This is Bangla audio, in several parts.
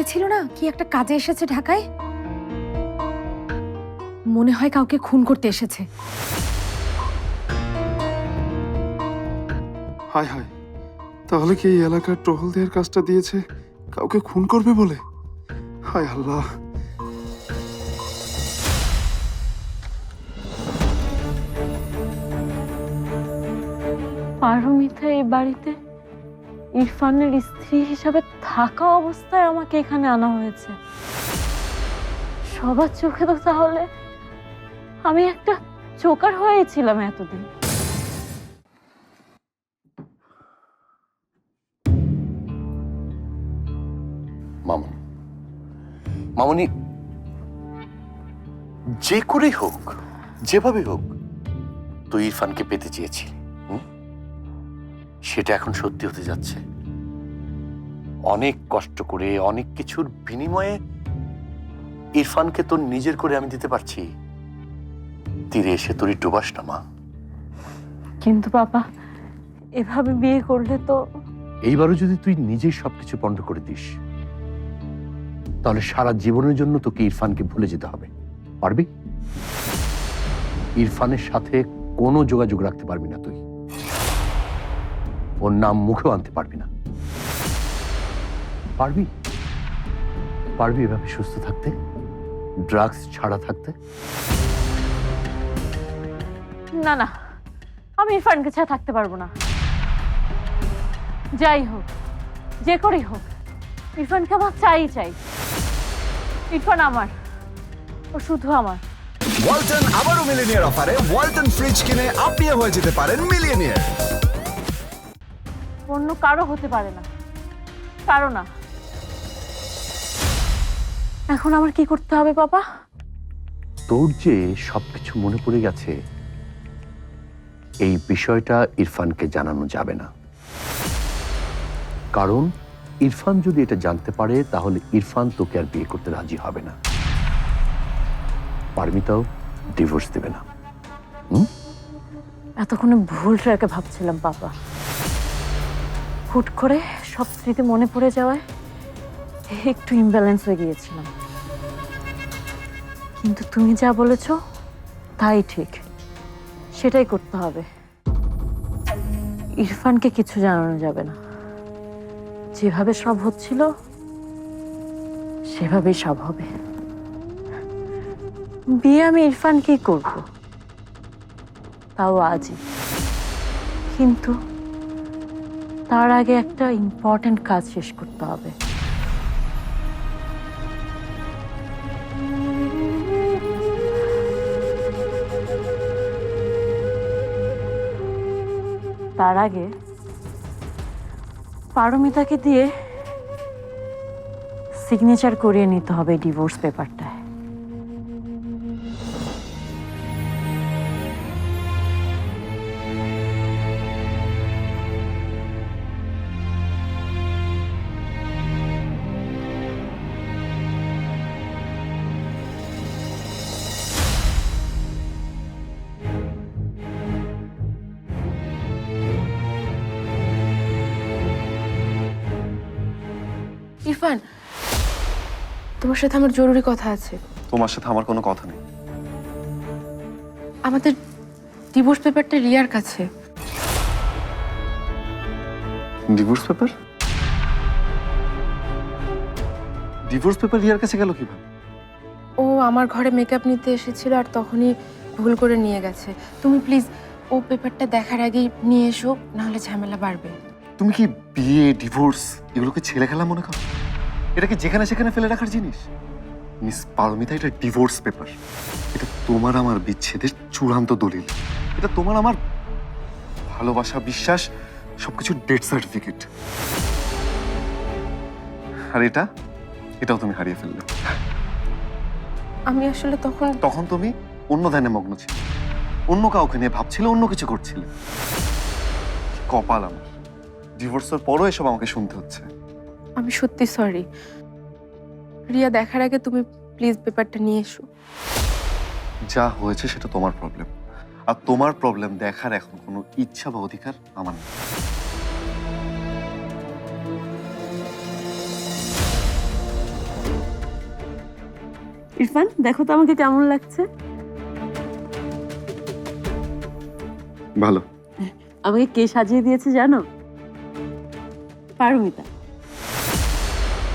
বলেছিল না? কি একটা কাজে এসেছে ঢাকায়? মনে হয় কাউকে খুন করতে এসেছে। হায় হায় তাহলে কি এই এলাকার টহল দেওয়ার কাজটা দিয়েছে? কাউকে খুন করবে বলে? হায় আল্লাহ। পারমিতা এই বাড়িতে ইরফানের স্ত্রী হিসাবে থাকা অবস্থায় আমাকে এখানে আনা হয়েছে। সবার চোখে তো তাহলে আমি একটা চোকার হয়েছিলাম এতদিন। মামুনি মামুনি, যে করেই হোক যেভাবে হোক, তুই ইরফানকে পেতে চেয়েছিলি? সেটা এখন সত্যি হতে যাচ্ছে। অনেক কষ্ট করে অনেক কিছুর বিনিময়ে ইরফানকে তোর নিজের করে আমি দিতে পারছি। তীরে এসে তোরই ডুবাস না মা। কিন্তু বাবা এভাবে বিয়ে করলে তো এইবারও যদি তুই নিজেই সবকিছু পণ্ড করে দিস তাহলে সারা জীবনের জন্য তোকে ইরফানকে ভুলে যেতে হবে। পারবি? ইরফানের সাথে কোনো যোগাযোগ রাখতে পারবি না তুই। ওর নাম মুখেও আনতে পারবি না। পারবি? পারবি এভাবে সুস্থ থাকতে? ড্রাগস ছাড়া থাকতে? না না আমি ইরফানকে ছাড়া থাকতে পারব না। যাই হোক যে করেই হোক ইরফানকে আমার চাই চাই। ইরফান আমার ও শুধু আমার। ওয়ালটন আবারও মিলিনিয়ার অফারে ওয়ালটন ফ্রিজ কিনে আপনিও হয়ে যেতে পারেন মিলিয়নিয়ার। অন্য কারও হতে পারে না। কারও না। এখন আমার কি করতে হবে বাবা? তোর যে সবকিছু মনে পড়ে গেছে এই বিষয়টা ইরফানকে জানানো যাবে না। কারণ ইরফান যদি এটা জানতে পারে তাহলে ইরফান তোকে আর বিয়ে করতে রাজি হবে না। পারমিতাও ডিভোর্স দেবে না। এতক্ষণে ভুলটাকে ভাবছিলাম বাবা। হুট করে সব স্মৃতি মনে পড়ে যাওয়ায় একটু ইমব্যালেন্স হয়ে গিয়েছিলাম। কিন্তু তুমি যা বলেছ, তাই ঠিক। সেটাই করতে হবে। ইরফানকে কিছু জানানো যাবে না। যেভাবে সব হচ্ছিল, সেভাবেই সব হবে। বিয়ে আমি ইরফানকেই করব। তাও আজই। কিন্তু তার আগে একটা ইম্পর্ট্যান্ট কাজ শেষ করতে হবে। তার আগে পারমিতাকে দিয়ে সিগনেচার করিয়ে নিতে হবে ডিভোর্স পেপারটায় তোমার সাথে আমার জরুরি কথা আছে। তোমার সাথে আমার কোনো কথা নেই। আমাদের ডিভোর্স পেপারটা রিয়ার কাছে। ডিভোর্স পেপার ডিভোর্স পেপার রিয়ার কাছে গেল কীভাবে? ও আমার ঘরে মেকআপ নিতে এসেছিল আর তখনই ভুল করে নিয়ে গেছে। তুমি প্লিজ ও পেপারটা দেখার আগেই নিয়ে এসো নাহলে ঝামেলা বাড়বে। তুমি কি বিয়ে ডিভোর্স এগুলোকে ছেলে খেলা মনে করো? এটা কি যেখানে সেখানে ফেলে রাখার জিনিস? মিস পারমিতা এটা ডিভোর্স পেপার। এটা তোমার আমার বিচ্ছেদের চূড়ান্ত দলিল। এটা তোমার আমার ভালোবাসা বিশ্বাস সবকিছু ডেথ সার্টিফিকেট আর এটা? এটাও তুমি হারিয়ে ফেললে। আমি আসলে তখন তখন তুমি অন্য ধ্যানে মগ্ন ছিলে। অন্য কাউকে নিয়ে ভাবছিলে অন্য কিছু করছিলে। কপাল আমার। ডিভোর্সের পরও এসব আমাকে শুনতে হচ্ছে। আমি সত্যি সরি রিয়া দেখার আগে তুমি প্লিজ পেপারটা নিয়ে এসো। যা হয়েছে সেটা তোমার প্রবলেম আর তোমার প্রবলেম দেখার এখন কোনো ইচ্ছা বা অধিকার আমার নেই। ইরফান দেখো তো আমাকে কেমন লাগছে। ভালো। আমাকে কে সাজিয়ে দিয়েছে জানো? পারমিতা।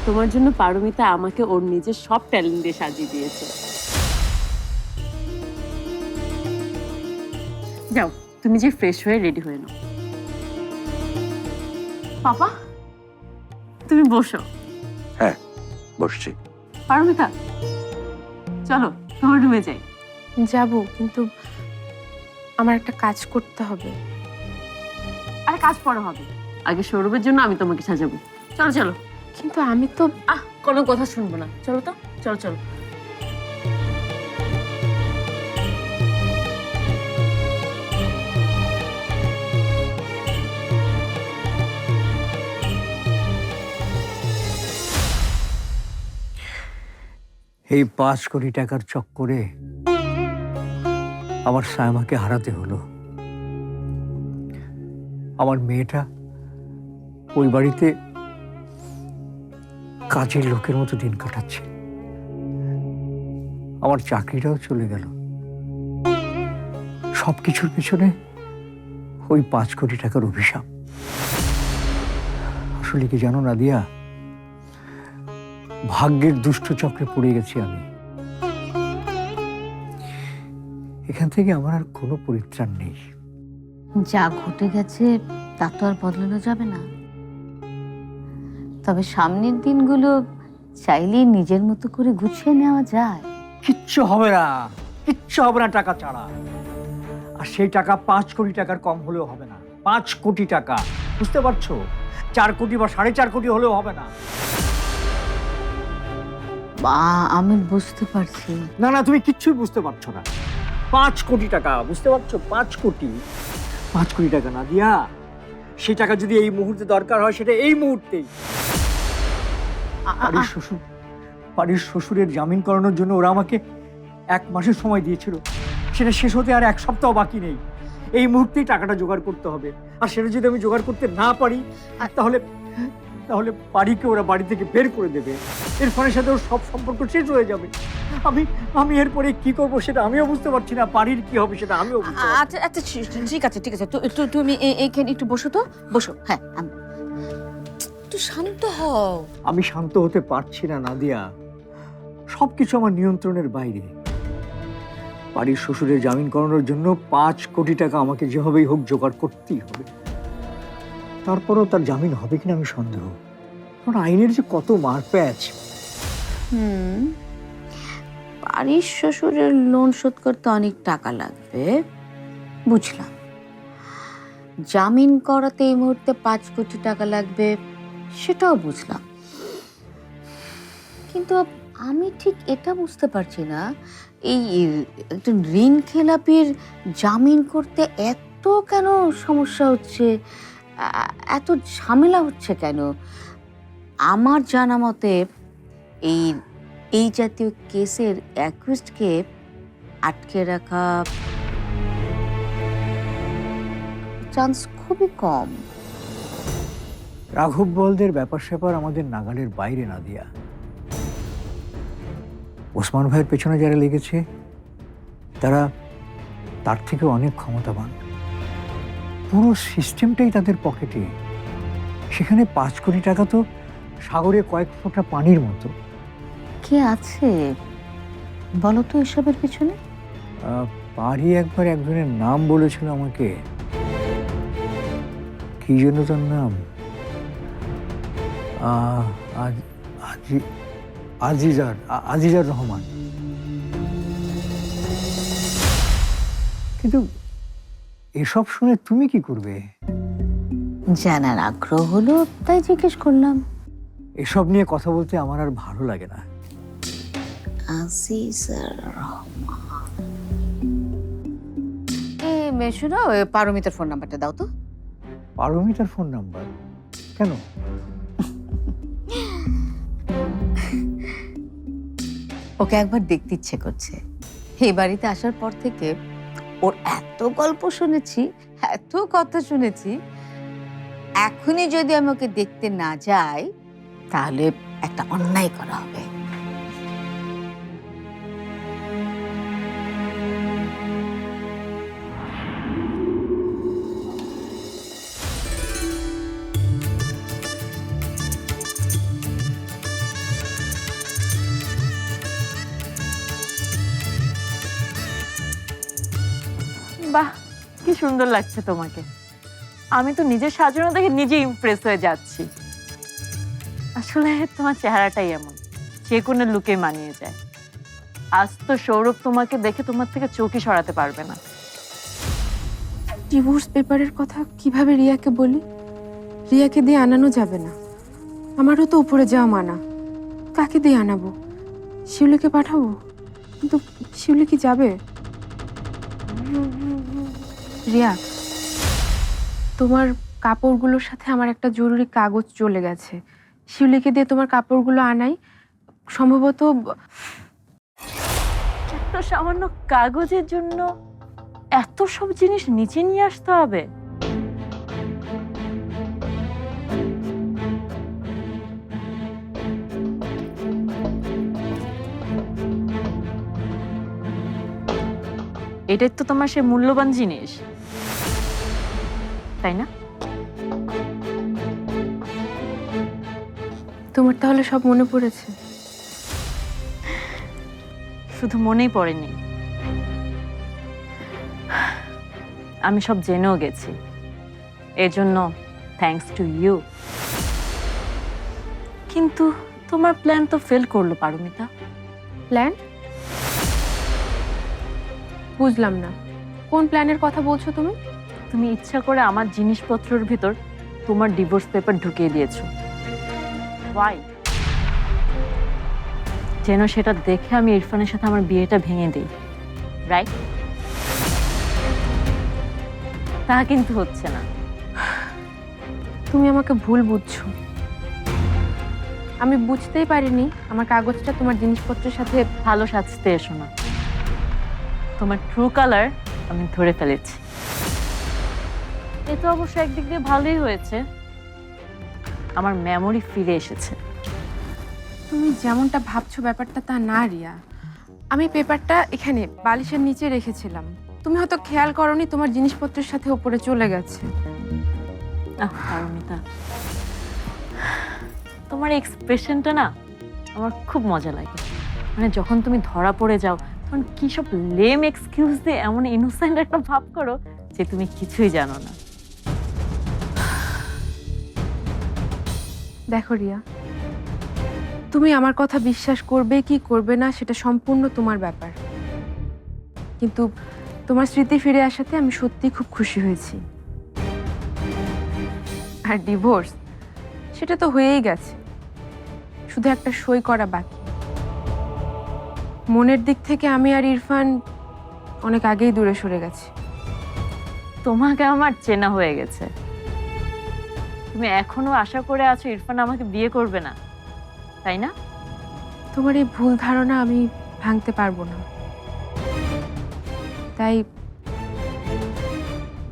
তোমার জন্য পারমিতা আমাকে ওর নিজের সব ট্যালেন্ট দিয়ে সাজিয়ে দিয়েছে। যাও তুমি যে ফ্রেশ হয়ে রেডি হয়ে নাও। পাপা তুমি বসো। হ্যাঁ বসছি। পারমিতা চলো তোমার রুমে যাই। যাব কিন্তু আমার একটা কাজ করতে হবে। আর কাজ পরে হবে। আগে সৌরভের জন্য আমি তোমাকে সাজাবো। চলো চলো। কিন্তু আমি তো আহ কোনো কথা শুনব না। চলো তো চলো চলো। এই পাঁচ কোটি টাকার চক্করে আমার সায়মাকে হারাতে হলো। আমার মেয়েটা ওই বাড়িতে কাজের লোকের মতো দিন কাটাচ্ছে। আমার চাকরিটাও চলে গেল। সব কিছুর পেছনে ওই পাঁচ কোটি টাকার অভিশাপ। আসলে কি জানো নাদিয়া? ভাগ্যের দুষ্ট চক্রে পড়ে গেছি আমি। এখান থেকে আমার আর কোনো পরিত্রাণ নেই। যা ঘটে গেছে, তা তো আর বদলানো যাবে না। তবে সামনের দিনগুলো চাইলেই নিজের মতো করে গুছিয়ে নেওয়া যায়। কিচ্ছু হবে না। কিচ্ছু হবে না টাকা ছাড়া। আর সেই টাকা পাঁচ কোটি টাকার কম হলেও হবে না। পাঁচ কোটি টাকা। বুঝতে পারছ? চার কোটি বা সাড়ে চার কোটি হলেও হবে না। বা আমি বুঝতে পারছি। না না তুমি কিচ্ছুই বুঝতে পারছ না। পাঁচ কোটি টাকা বুঝতে পারছ? পাঁচ কোটি। পাঁচ কোটি টাকা না দিয়া সেই টাকা যদি এই মুহূর্তে দরকার হয় সেটা এই মুহূর্তেই। বাড়ির শ্বশুর, বাড়ির শ্বশুরের জামিন করানোর জন্য ওরা আমাকে এক মাসের সময় দিয়েছিল। সেটা শেষ হতে আর এক সপ্তাহ বাকি নেই। এই মুহূর্তেই টাকাটা জোগাড় করতে হবে। আর সেটা যদি আমি জোগাড় করতে না পারি, তাহলে তাহলে বাড়িকে ওরা বাড়ি থেকে বের করে দেবে। এর ফলে সাথে ওর সব সম্পর্ক শেষ হয়ে যাবে। আমি আমি এরপরে কি করব সেটা আমিও বুঝতে পারছি না, বাড়ির কি হবে সেটা আমিও। আচ্ছা আচ্ছা ঠিক- আছে, ঠিক আছে। তুমি এ- এইখানে একটু বসো তো। বসো হ্যাঁ একটু শান্ত হও। আমি শান্ত হতে পারছি না নাদিয়া। সবকিছু আমার নিয়ন্ত্রণের বাইরে। বাড়ির শ্বশুরের জামিন করানোর জন্য পাঁচ কোটি টাকা আমাকে যেভাবেই হোক জোগাড় করতেই হবে। তারপরও তার জামিন হবে কিনা আমি সন্দেহ। কারণ আইনের যে কত মারপ্যাচ। হুম। বাড়ির শ্বশুরের লোন শোধ করতে অনেক টাকা লাগবে। বুঝলাম। জামিন করাতে এই মুহূর্তে পাঁচ কোটি টাকা লাগবে। সেটাও বুঝলাম। কিন্তু আমি ঠিক এটা বুঝতে পারছি না, এই একজন ঋণ খেলাপির জামিন করতে এত কেন সমস্যা হচ্ছে? এত ঝামেলা হচ্ছে কেন? আমার জানা মতে এই এই জাতীয় কেসের অ্যাকুইস্টকে আটকে রাখা চান্স খুবই কম। রাঘব বলদের ব্যাপার স্যাপার আমাদের নাগালের বাইরে না দিয়া ওসমান ভাইয়ের পেছনে যারা লেগেছে তারা তার থেকে অনেক ক্ষমতাবান। পুরো সিস্টেমটাই তাদের পকেটে। সেখানে পাঁচ কোটি টাকা তো সাগরে কয়েক ফোঁটা পানির মতো। কে আছে? বলো তো এসবের পিছনে। পারি একবার একজনের নাম বলেছিল আমাকে। কি জন্য তার নাম? আজিজার আজিজার রহমান। কিন্তু এসব শুনে তুমি কি করবে? জানার আগ্রহ হলো তাই জিজ্ঞেস করলাম। এসব নিয়ে কথা বলতে আমার আর ভালো লাগে না। পারমিতার ফোন নাম্বারটা দাও তো। পারমিতার ফোন নাম্বার কেন? ওকে একবার দেখতে ইচ্ছে করছে। এই বাড়িতে আসার পর থেকে ওর এত গল্প শুনেছি, এত কথা শুনেছি, এখনই যদি আমি ওকে দেখতে না যাই, তাহলে একটা অন্যায় করা হবে। সুন্দর লাগছে তোমাকে। আমি তো নিজের সাজানো দেখে নিজে ইমপ্রেস হয়ে যাচ্ছি। আসলে তোমার চেহারাটাই এমন, যে কোনো লুকে মানিয়ে যায়। আজ তো সৌরভ তোমাকে দেখে তোমার থেকে চোখই সরাতে পারবে না। ডিভোর্স পেপারের কথা কীভাবে রিয়াকে বলি? রিয়াকে দিয়ে আনানো যাবে না। আমারও তো উপরে যাওয়া মানা। কাকে দিয়ে আনাবো? শিউলিকে পাঠাবো? কিন্তু শিউলি কি যাবে? রিয়া, তোমার কাপড়গুলোর সাথে আমার একটা জরুরি কাগজ চলে গেছে। শিউলিকে দিয়ে তোমার কাপড়গুলো আনাই। সম্ভবত সামান্য কাগজের জন্য এত সব জিনিস নিচে নিয়ে আসতে হবে। এটাই তো তোমার সে মূল্যবান জিনিস। তাই না? তোমার তাহলে সব মনে পড়েছে? শুধু মনেই পড়েনি। আমি সব জেনেও গেছি। এজন্য থ্যাঙ্কস টু ইউ কিন্তু তোমার প্ল্যান তো ফেল করল পারমিতা। প্ল্যান বুঝলাম না। কোন প্ল্যানের কথা বলছো তুমি? তুমি ইচ্ছা করে আমার জিনিসপত্রের ভিতর তোমার ডিভোর্স পেপার ঢুকিয়ে দিয়েছ। ওয়াই যেন সেটা দেখে আমি ইরফানের সাথে আমার বিয়েটা ভেঙে দিই। রাইট তা কিন্তু হচ্ছে না। তুমি আমাকে ভুল বুঝছ। আমি বুঝতেই পারিনি আমার কাগজটা তোমার জিনিসপত্রের সাথে ভালো সাজতে এসো না। তোমার ট্রু কালার আমি ধরে ফেলেছি। এ তো অবশ্য একদিক দিয়ে ভালোই হয়েছে। আমার মেমোরি ফিরে এসেছে। তুমি যেমনটা ভাবছ ব্যাপারটা তা না রিয়া। আমি পেপারটা এখানে বালিশের নিচে রেখেছিলাম। তুমি হয়তো খেয়াল করনি তোমার জিনিসপত্রের সাথে ওপরে চলে গেছে। পারমিতা তোমার এক্সপ্রেশনটা না আমার খুব মজা লাগে। মানে যখন তুমি ধরা পড়ে যাও তখন কি সব লেম এক্সকিউজ দিয়ে এমন ইনোসেন্ট একটা ভাব করো যে তুমি কিছুই জানো না। দেখো রিয়া, তুমি আমার কথা বিশ্বাস করবে কি করবে না সেটা সম্পূর্ণ তোমার ব্যাপার। কিন্তু তোমার স্মৃতি ফিরে আসাতে আমি সত্যি খুব খুশি হয়েছি। আর ডিভোর্স সেটা তো হয়েই গেছে। শুধু একটা সই করা বাকি। মনের দিক থেকে আমি আর ইরফান অনেক আগেই দূরে সরে গেছি। তোমাকে আমার চেনা হয়ে গেছে। তুমি এখনও আশা করে আছো ইরফান আমাকে বিয়ে করবে না তাই না? তোমার এই ভুল ধারণা আমি ভাঙতে পারব না। তাই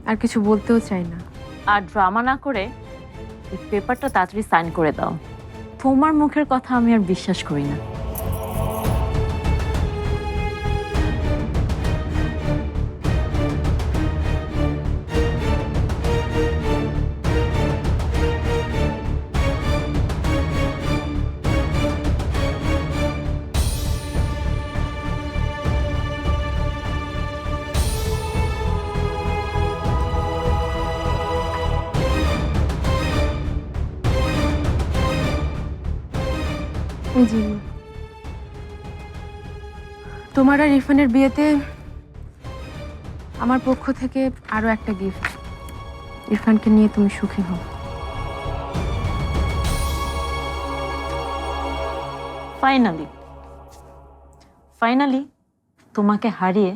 আর কিছু বলতেও চাই না। আর ড্রামা না করে এই পেপারটা তাড়াতাড়ি সাইন করে দাও। তোমার মুখের কথা আমি আর বিশ্বাস করি না। তোমার আর ইরফানের বিয়েতে আমার পক্ষ থেকে আরও একটা গিফট ইরফানকে নিয়ে তুমি সুখী হও। ফাইনালি ফাইনালি তোমাকে হারিয়ে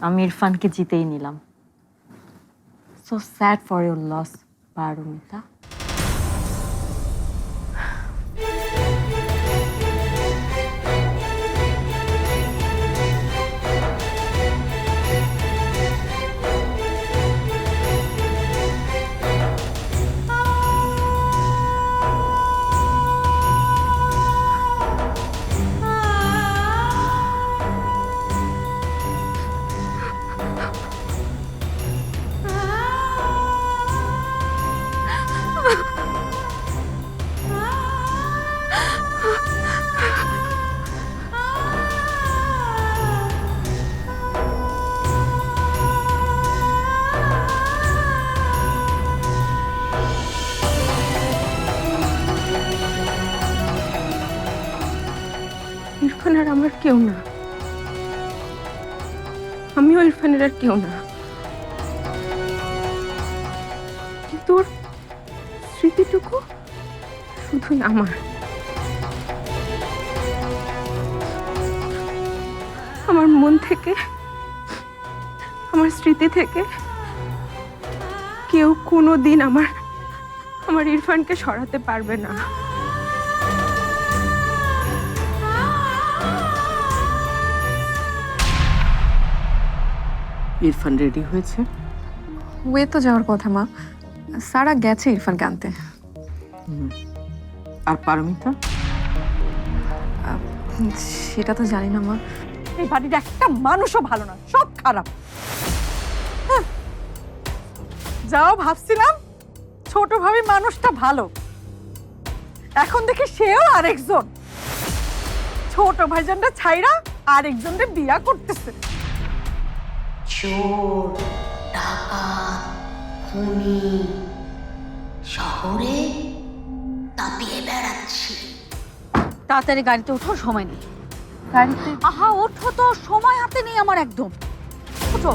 আমি ইরফানকে জিতেই নিলাম। So sad for your loss Paramita. Irfan আর আমার কেউ না। আমিও ইরফানের আর কেউ না। কিন্তু ওর স্মৃতিটুকু শুধুই আমার। আমার মন থেকে, আমার স্মৃতি থেকে কেউ কোনো দিন আমার আমার ইরফানকে সরাতে পারবে না। ইরফান রেডি হয়েছে? ওয়ে তো যাওয়ার কথা মা। সারা গেছে ইরফানকে আনতে। আর পারমিতা? সেটা তো জানি না মা। এই বাড়ির একটা মানুষও ভালো না সব খারাপ। হ্যাঁ। যাও ভাবছিলাম ছোট ভাবি মানুষটা ভালো। এখন দেখি সেও আরেকজন। ছোট ভাইজানটা ছাইরা আরেকজনকে বিয়া করতেছে। চোর ডাকাত খুনি শহরে তাপিয়ে বেড়াচ্ছি। তাড়াতাড়ি গাড়িতে ওঠো সময় নেই। গাড়িতে আহা ওঠো তো সময় হাতে নেই আমার একদম। ওঠো।